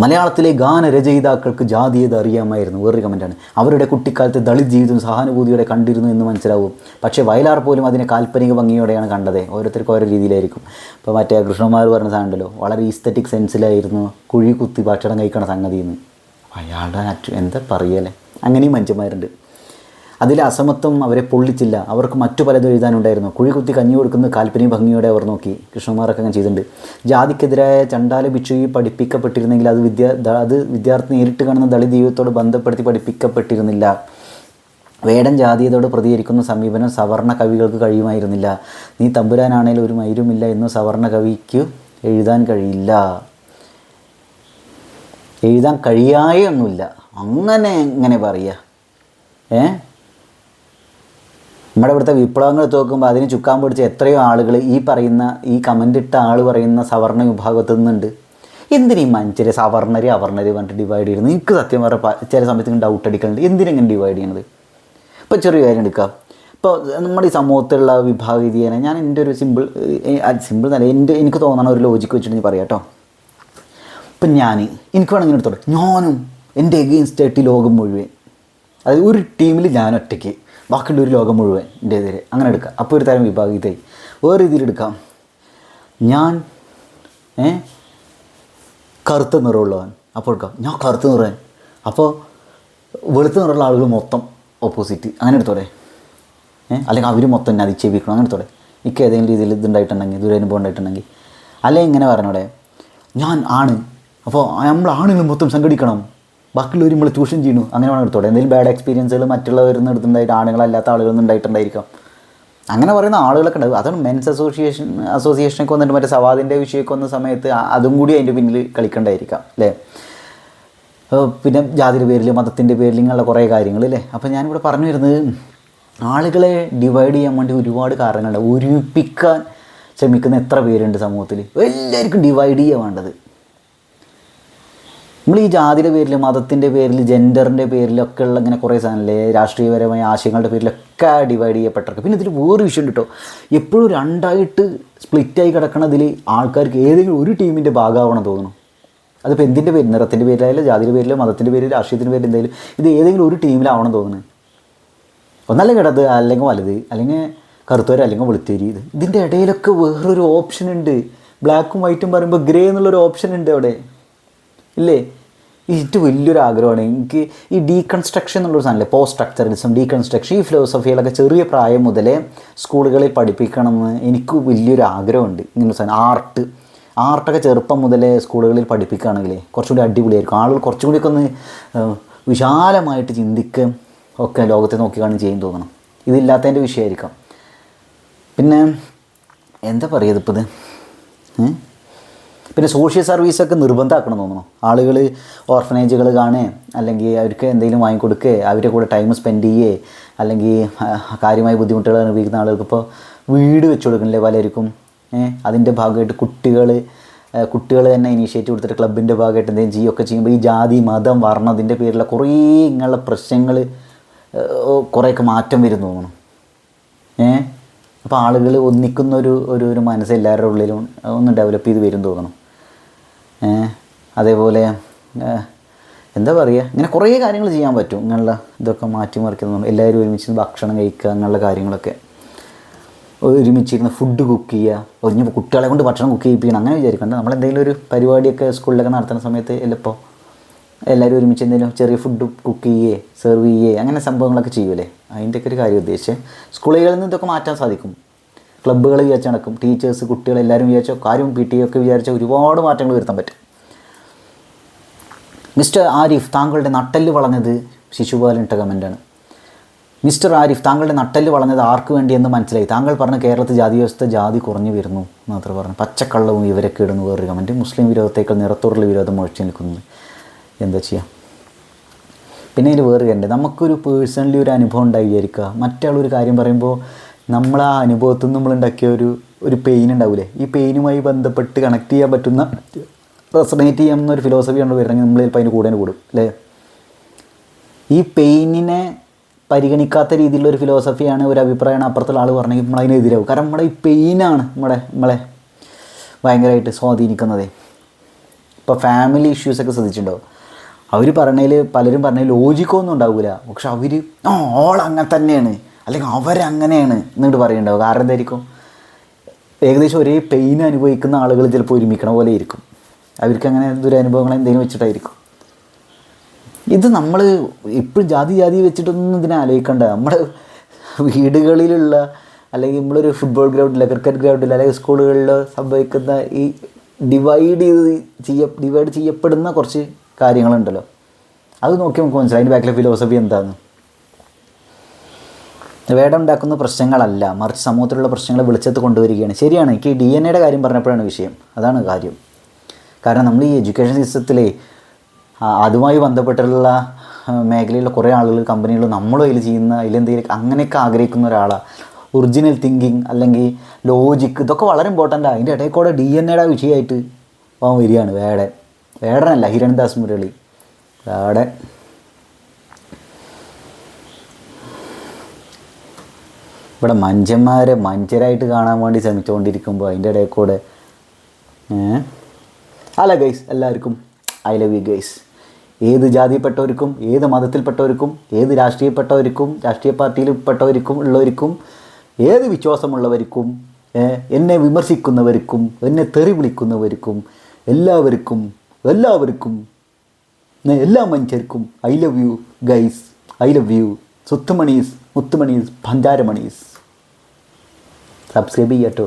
മലയാളത്തിലെ ഗാനരചയിതാക്കൾക്ക് ജാതീയത അറിയാമായിരുന്നു? വേറൊരു കമന്റാണ് അവരുടെ കുട്ടിക്കാലത്ത് ദളിത് ജീവിതം സഹാനുഭൂതിയോടെ കണ്ടിരുന്നു എന്ന് മനസ്സിലാവും. പക്ഷേ വയലാർ പോലും അതിനെ കാൽപ്പനിക ഭംഗിയോടെയാണ് കണ്ടത്. ഓരോരുത്തർക്കും ഓരോ രീതിയിലായിരിക്കും. ഇപ്പോൾ മറ്റേ കൃഷ്ണകുമാർ പറഞ്ഞ സാധനമുണ്ടല്ലോ. വളരെ ഈസ്തറ്റിക് സെൻസിലായിരുന്നു കുഴി കുത്തി ഭക്ഷണം കഴിക്കണ സംഗതി എന്ന് അയാളുടെ എന്താ പറയല്ലേ അങ്ങനെയും മനുഷ്യന്മാരുണ്ട്. അതിലെ അസമത്വം അവരെ പൊള്ളിച്ചില്ല. അവർക്ക് മറ്റു പലതും എഴുതാനുണ്ടായിരുന്നു. കുഴി കുത്തി കഞ്ഞി കൊടുക്കുന്ന കാൽപ്പനി ഭംഗിയോടെ അവർ നോക്കി. കൃഷ്ണകുമാറൊക്കെ അങ്ങനെ ചെയ്തിട്ടുണ്ട്. ജാതിക്കെതിരായ ചണ്ടാല ഭിക്ഷു പഠിപ്പിക്കപ്പെട്ടിരുന്നെങ്കിൽ അത് വിദ്യാ അത് വിദ്യാർത്ഥി നേരിട്ട് കാണുന്ന ദളിത് ജീവിതത്തോട് ബന്ധപ്പെടുത്തി പഠിപ്പിക്കപ്പെട്ടിരുന്നില്ല. വേടൻ ജാതീയതയോട് പ്രതികരിക്കുന്ന സമീപനം സവർണ കവികൾക്ക് കഴിയുമായിരുന്നില്ല. നീ തമ്പുരാനാണേലും ഒരു മൈരുമില്ല എന്ന് സവർണ കവിക്ക് എഴുതാൻ കഴിയില്ല. എഴുതാൻ കഴിയായൊന്നുമില്ല. അങ്ങനെ എങ്ങനെ പറയുക? ഏ? നമ്മുടെ ഇവിടുത്തെ വിപ്ലവങ്ങൾ നോക്കുമ്പോൾ അതിന് ചുക്കാൻ പിടിച്ച എത്രയോ ആളുകൾ ഈ പറയുന്ന ഈ കമന്റ് ഇട്ട ആൾ പറയുന്ന സവർണ വിഭാഗത്തു നിന്നുണ്ട്. ഈ മനുഷ്യരെ സവർണര് അവർണര് പറഞ്ഞിട്ട് ഡിവൈഡ് ചെയ്യുന്നത്? എനിക്ക് സത്യം പറഞ്ഞ ചില സമയത്ത് ഡൗട്ട് അടിക്കുന്നുണ്ട് എന്തിനെങ്ങനെ ഡിവൈഡ് ചെയ്യുന്നത് ഇപ്പോൾ ചെറിയ കാര്യം എടുക്കാം. ഇപ്പോൾ നമ്മുടെ ഈ സമൂഹത്തിലുള്ള വിഭാഗ രീതിയാണ്. ഞാൻ എന്റെ ഒരു സിമ്പിൾ സിമ്പിൾ എന്നല്ല എന്റെ എനിക്ക് തോന്നണ ഒരു ലോജിക്ക് വെച്ചിട്ട് പറയാം കേട്ടോ. ഇപ്പം ഞാൻ എനിക്ക് വേണമെങ്കിൽ എടുത്തോളൂ ഞാനും എന്റെ എഗെയിൻസ്റ്റ് ആയിട്ട് ലോകം മുഴുവൻ. അതായത് ഒരു ടീമിൽ ഞാൻ ഒറ്റയ്ക്ക്. ബാക്കിയുള്ള ഒരു ലോകം മുഴുവൻ എന്റെ എതിരെ. അങ്ങനെ എടുക്കാം. അപ്പോൾ ഒരു തരം വിഭാഗീയതയായി വേറെ രീതിയിലെടുക്കാം ഞാൻ ഏ കറുത്ത നിറമുള്ളവൻ. അപ്പോൾ എടുക്കാം. ഞാൻ കറുത്ത നിറവൻ അപ്പോൾ വെളുത്ത നിറമുള്ള ആളുകൾ മൊത്തം ഓപ്പോസിറ്റ് അങ്ങനെ എടുത്തോടെ. ഏഹ് അല്ലെങ്കിൽ അവർ മൊത്തം എന്നെ അതിക്ഷേപിക്കണം അങ്ങനെ എടുത്തോടെ. എനിക്ക് ഏതെങ്കിലും രീതിയിൽ ഇതുണ്ടായിട്ടുണ്ടെങ്കിൽ ദുരനുഭവം ഉണ്ടായിട്ടുണ്ടെങ്കിൽ. അല്ലെങ്കിൽ ഇങ്ങനെ പറഞ്ഞോടെ. ഞാൻ ആണ്. അപ്പോൾ നമ്മൾ ആണുങ്ങൾ മൊത്തം സംഘടിക്കണം. ബാക്കിയുള്ളവർ നമ്മൾ ട്യൂഷൻ ചെയ്യുന്നു. അങ്ങനെ വേണം എടുത്തോടെ എന്തെങ്കിലും ബാഡ് എക്സ്പീരിയൻസുകൾ മറ്റുള്ളവരിൽ നിന്ന് എടുത്തിട്ടുണ്ടായിട്ട് ആണുങ്ങളല്ലാത്ത ആളുകളിൽ നിന്ന് ഉണ്ടായിട്ടുണ്ടായിരിക്കാം. അങ്ങനെ പറയുന്ന ആളുകളൊക്കെ ഉണ്ടാവും. അതാണ് മെൻസ് അസോസിയേഷൻ അസോസിയേഷനൊക്കെ വന്നിട്ട് മറ്റേ സവാദിന്റെ വിഷയമൊക്കെ വന്ന സമയത്ത് അതും കൂടി അതിന്റെ പിന്നിൽ കളിക്കേണ്ടായിരിക്കാം അല്ലേ? പിന്നെ ജാതിയുടെ പേരിൽ മതത്തിന്റെ പേരിൽ ഇങ്ങനെയുള്ള കുറേ കാര്യങ്ങൾ അല്ലേ? അപ്പോൾ ഞാനിവിടെ പറഞ്ഞു വരുന്നത് ആളുകളെ ഡിവൈഡ് ചെയ്യാൻ വേണ്ടി ഒരുപാട് കാരണങ്ങളുണ്ട്. ഒരുമിപ്പിക്കാൻ ശ്രമിക്കുന്ന എത്ര പേരുണ്ട് സമൂഹത്തിൽ എല്ലാവർക്കും ഡിവൈഡ് ചെയ്യുക വേണ്ടത്. നമ്മൾ ഈ ജാതിയുടെ പേരിൽ മതത്തിന്റെ പേരിൽ ജെൻഡറിന്റെ പേരിലൊക്കെ ഉള്ള ഇങ്ങനെ കുറേ സാധനമല്ലേ രാഷ്ട്രീയപരമായ ആശയങ്ങളുടെ പേരിലൊക്കെ ഡിവൈഡ് ചെയ്യപ്പെട്ടിരിക്കും. പിന്നെ ഇതിൽ വേറൊരു വിഷയം കേട്ടോ എപ്പോഴും രണ്ടായിട്ട് സ്പ്ലിറ്റായി കിടക്കണതിൽ ആൾക്കാർക്ക് ഏതെങ്കിലും ഒരു ടീമിന്റെ ഭാഗമാവണം തോന്നുന്നു. അതിപ്പോൾ എന്തിന്റെ പേര് നിറത്തിന്റെ പേരിലായാലും ജാതിയുടെ പേരിലോ മതത്തിന്റെ പേരിലോ രാഷ്ട്രീയത്തിന്റെ പേരിൽ എന്തായാലും ഇത് ഏതെങ്കിലും ഒരു ടീമിലാവണം തോന്നുന്നു. ഒന്നല്ല കിടത് അല്ലെങ്കിൽ വലുത് അല്ലെങ്കിൽ കറുത്തവര് അല്ലെങ്കിൽ വെളുത്തേരി ഇത് ഇതിന്റെ ഇടയിലൊക്കെ വേറൊരു ഓപ്ഷൻ ഉണ്ട്. ബ്ലാക്കും വൈറ്റും പറയുമ്പോൾ ഗ്രേ എന്നുള്ളൊരു ഓപ്ഷൻ ഉണ്ട് അവിടെ. ഇല്ലേ? ഇത് വലിയൊരു ആഗ്രഹമാണ്. എനിക്ക് ഈ ഡീകൺസ്ട്രക്ഷൻ എന്നുള്ളൊരു സാധനമല്ലേ? പോസ്റ്റ് സ്ട്രക്ചറലിസം ഡീകൺസ്ട്രക്ഷൻ ഈ ഫിലോസഫികളൊക്കെ ചെറിയ പ്രായം മുതലേ സ്കൂളുകളിൽ പഠിപ്പിക്കണമെന്ന് എനിക്ക് വലിയൊരു ആഗ്രഹമുണ്ട്. ഇങ്ങനെ സാധനം. ആർട്ട് ആർട്ടൊക്കെ ചെറുപ്പം മുതലേ സ്കൂളുകളിൽ പഠിപ്പിക്കുകയാണെങ്കിൽ കുറച്ചുകൂടി അടിപൊളിയായിരിക്കും. ആളുകൾ കുറച്ചും കൂടിയൊക്കെ ഒന്ന് വിശാലമായിട്ട് ചിന്തിക്കുകയും ഒക്കെ ലോകത്തെ നോക്കിക്കാണും ചെയ്യും തോന്നണം. ഇതില്ലാത്തതിന്റെ വിഷയമായിരിക്കാം. പിന്നെ എന്താ പറയുക ഇതിപ്പോൾ ഇത്? പിന്നെ സോഷ്യൽ സർവീസൊക്കെ നിർബന്ധമാക്കണം തോന്നുന്നു. ആളുകൾ ഓർഫനേജുകൾ കാണേ അല്ലെങ്കിൽ അവർക്ക് എന്തെങ്കിലും വാങ്ങിക്കൊടുക്കുക അവരുടെ കൂടെ ടൈം സ്പെൻഡ് ചെയ്യേ അല്ലെങ്കിൽ കാര്യമായ ബുദ്ധിമുട്ടുകൾ അനുഭവിക്കുന്ന ആളുകൾക്ക് ഇപ്പോൾ വീട് വെച്ച് കൊടുക്കണില്ലേ പലർക്കും. അതിന്റെ ഭാഗമായിട്ട് കുട്ടികൾ കുട്ടികൾ തന്നെ ഇനീഷ്യേറ്റീവ് എടുത്തിട്ട് ക്ലബിന്റെ ഭാഗമായിട്ട് എന്തെങ്കിലും ചെയ്യുകയൊക്കെ ചെയ്യുമ്പോൾ ഈ ജാതി മതം വർണം അതിന്റെ പേരിലുള്ള കുറേ ഇങ്ങനെയുള്ള പ്രശ്നങ്ങൾ കുറേയൊക്കെ മാറ്റം വരും തോന്നണം ഏഹ് അപ്പോൾ ആളുകൾ ഒന്നിക്കുന്ന ഒരു ഒരു മനസ്സ് എല്ലാവരുടെ ഉള്ളിലും ഒന്ന് ഡെവലപ്പ് ചെയ്ത് വരും തോന്നണം അതേപോലെ എന്താ പറയുക ഇങ്ങനെ കുറേ കാര്യങ്ങൾ ചെയ്യാൻ പറ്റും. ഇങ്ങനെയുള്ള ഇതൊക്കെ മാറ്റിമറിക്കുന്ന എല്ലാവരും ഒരുമിച്ച് ഭക്ഷണം കഴിക്കുക അങ്ങനെയുള്ള കാര്യങ്ങളൊക്കെ. ഒരുമിച്ചിരുന്ന് ഫുഡ് കുക്ക് ചെയ്യുക ഇനി കുട്ടികളെ കൊണ്ട് ഭക്ഷണം കുക്ക് ചെയ്യിപ്പിക്കണം അങ്ങനെ വിചാരിക്കണ്ട നമ്മളെന്തെങ്കിലും ഒരു പരിപാടിയൊക്കെ സ്കൂളിലൊക്കെ നടത്തുന്ന സമയത്ത് എല്ലപ്പോൾ എല്ലാവരും ഒരുമിച്ച് എന്തെങ്കിലും ചെറിയ ഫുഡ് കുക്ക് ചെയ്യേ സെർവ് ചെയ്യേ അങ്ങനെ സംഭവങ്ങളൊക്കെ ചെയ്യൂലേ? അതിന്റെയൊക്കെ ഒരു കാര്യം ഉദ്ദേശിച്ച്. സ്കൂളുകളിൽ നിന്ന് ഇതൊക്കെ മാറ്റാൻ സാധിക്കും. ക്ലബ്ബുകൾ വിചാരിച്ച് നടക്കും. ടീച്ചേഴ്സ് കുട്ടികൾ എല്ലാവരും വിചാരിച്ചോ കാര്യം പി ടി ഒക്കെ വിചാരിച്ച ഒരുപാട് മാറ്റങ്ങൾ വരുത്താൻ പറ്റും. മിസ്റ്റർ ആരിഫ് താങ്കളുടെ നട്ടൽ വളഞ്ഞത് ശിശുപാലനിട്ട കമന്റാണ് മിസ്റ്റർ ആരിഫ് താങ്കളുടെ നട്ടൽ വളഞ്ഞത് ആർക്ക് വേണ്ടിയെന്ന് മനസ്സിലായി? താങ്കൾ പറഞ്ഞ കേരളത്തിൽ ജാതി വ്യവസ്ഥ ജാതി കുറഞ്ഞു വരുന്നു മാത്രം പറഞ്ഞു. പച്ചക്കള്ളവും ഇവരൊക്കെ ഇടുന്നു വേറൊരു കമന്റ് മുസ്ലിം വിരോധത്തേക്കാൾ നിറത്തോടുള്ള വിരോധം മുഴച്ചു നിൽക്കുന്നത്. എന്താ ചെയ്യുക പിന്നെ ഇതിൽ വേറെ കണ്ടേ നമുക്കൊരു പേഴ്സണലി ഒരു അനുഭവം ഉണ്ടായി വിചാരിക്കുക. മറ്റാളൊരു കാര്യം പറയുമ്പോൾ നമ്മൾ ആ അനുഭവത്തിൽ നിന്ന് നമ്മൾ ഉണ്ടാക്കിയ ഒരു ഒരു പെയിൻ ഉണ്ടാവില്ലേ ഈ പെയിനുമായി ബന്ധപ്പെട്ട് കണക്ട് ചെയ്യാൻ പറ്റുന്ന റെസണേറ്റ് ചെയ്യാവുന്ന ഒരു ഫിലോസഫി കൊണ്ട് വരണമെങ്കിൽ നമ്മൾ ചിലപ്പോൾ അതിന് കൂടെ കൂടും അല്ലേ? ഈ പെയിനിനെ പരിഗണിക്കാത്ത രീതിയിലുള്ള ഒരു ഫിലോസഫിയാണ് ഒരു അഭിപ്രായമാണ് അപ്പുറത്തുള്ള ആൾ പറഞ്ഞെങ്കിൽ നമ്മൾ അതിനെതിരാവും കാരണം നമ്മുടെ ഈ പെയിനാണ് നമ്മുടെ നമ്മളെ ഭയങ്കരമായിട്ട് സ്വാധീനിക്കുന്നത്. ഇപ്പോൾ ഫാമിലി ഇഷ്യൂസൊക്കെ ശ്രദ്ധിച്ചിട്ടുണ്ടോ? അവർ പറഞ്ഞതിൽ പലരും പറഞ്ഞതിൽ ലോജിക്കൊന്നും ഉണ്ടാവില്ല പക്ഷെ അവർ ഓൾ അങ്ങനെ തന്നെയാണ്. അല്ലെങ്കിൽ അവരങ്ങനെയാണ് എന്നിട്ട് പറയുന്നുണ്ടാവും കാരണം എന്തായിരിക്കും? ഏകദേശം ഒരേ പെയിൻ അനുഭവിക്കുന്ന ആളുകൾ ചിലപ്പോൾ ഒരുമിക്കണ പോലെ ഇരിക്കും. അവർക്ക് അങ്ങനെ ദുരനുഭവങ്ങൾ എന്തെങ്കിലും വെച്ചിട്ടായിരിക്കും. ഇത് നമ്മൾ ഇപ്പോഴും ജാതി ജാതി വെച്ചിട്ടൊന്നും ഇതിനെ ആലോചിക്കണ്ട. നമ്മുടെ വീടുകളിലുള്ള അല്ലെങ്കിൽ നമ്മളൊരു ഫുട്ബോൾ ഗ്രൗണ്ടിൽ ക്രിക്കറ്റ് ഗ്രൗണ്ടിൽ അല്ലെങ്കിൽ സ്കൂളുകളിൽ സംഭവിക്കുന്ന ഈ ഡിവൈഡ് ചെയ്ത് ചെയ്യ ഡിവൈഡ് ചെയ്യപ്പെടുന്ന കുറച്ച് കാര്യങ്ങളുണ്ടല്ലോ. അത് നോക്കി നമുക്ക് മനസ്സിലായി. അതിന്റെ ബാക്കിലെ ഫിലോസഫി എന്താണെന്ന് വേടം ഉണ്ടാക്കുന്ന പ്രശ്നങ്ങളല്ല. മറിച്ച് സമൂഹത്തിലുള്ള പ്രശ്നങ്ങളെ വെളിച്ചത്ത് കൊണ്ടുവരികയാണ്. ശരിയാണ്. എനിക്ക് ഡി എൻ എയുടെ കാര്യം പറഞ്ഞപ്പോഴാണ് വിഷയം. അതാണ് കാര്യം. കാരണം നമ്മൾ ഈ എഡ്യൂക്കേഷൻ സിസ്റ്റത്തിലെ അതുമായി ബന്ധപ്പെട്ടുള്ള മേഖലയിലുള്ള കുറേ ആളുകൾ കമ്പനികൾ നമ്മളും അതിൽ ചെയ്യുന്ന അതിലെന്തെങ്കിലും അങ്ങനെയൊക്കെ ആഗ്രഹിക്കുന്ന ഒരാളാണ് ഒറിജിനൽ തിങ്കിങ് അല്ലെങ്കിൽ ലോജിക്ക് ഇതൊക്കെ വളരെ ഇമ്പോർട്ടന്റ് ആണ് അതിന്റെ ഇടയിൽ കൂടെ ഡി എൻ എയുടെ വിഷയമായിട്ട് അവൻ വരികയാണ്. വേടൻ. വേടനല്ല ഹിരൺദാസ് മുരളി. വേടൻ. ഇവിടെ മഞ്ചന്മാരെ മഞ്ചരായിട്ട് കാണാൻ വേണ്ടി ശ്രമിച്ചുകൊണ്ടിരിക്കുമ്പോൾ അതിന്റെ ഇടയിൽ കൂടെ അല്ല ഗൈസ് എല്ലാവർക്കും ഐ ലവ് യു ഗൈസ് ഏത് ജാതിയിൽപ്പെട്ടവർക്കും ഏത് മതത്തിൽപ്പെട്ടവർക്കും ഏത് രാഷ്ട്രീയപ്പെട്ടവർക്കും രാഷ്ട്രീയ പാർട്ടിയിൽപ്പെട്ടവർക്കും ഉള്ളവർക്കും ഏത് വിശ്വാസമുള്ളവർക്കും എന്നെ വിമർശിക്കുന്നവർക്കും എന്നെ തെറി വിളിക്കുന്നവർക്കും എല്ലാവർക്കും എല്ലാവർക്കും എല്ലാ മനുഷ്യർക്കും I love you guys I love you സുത്തുമണീസ് മുത്തുമണീസ് പഞ്ചാരമണീസ് സബ്സ്ക്രൈബ് ചെയ്യാട്ടോ.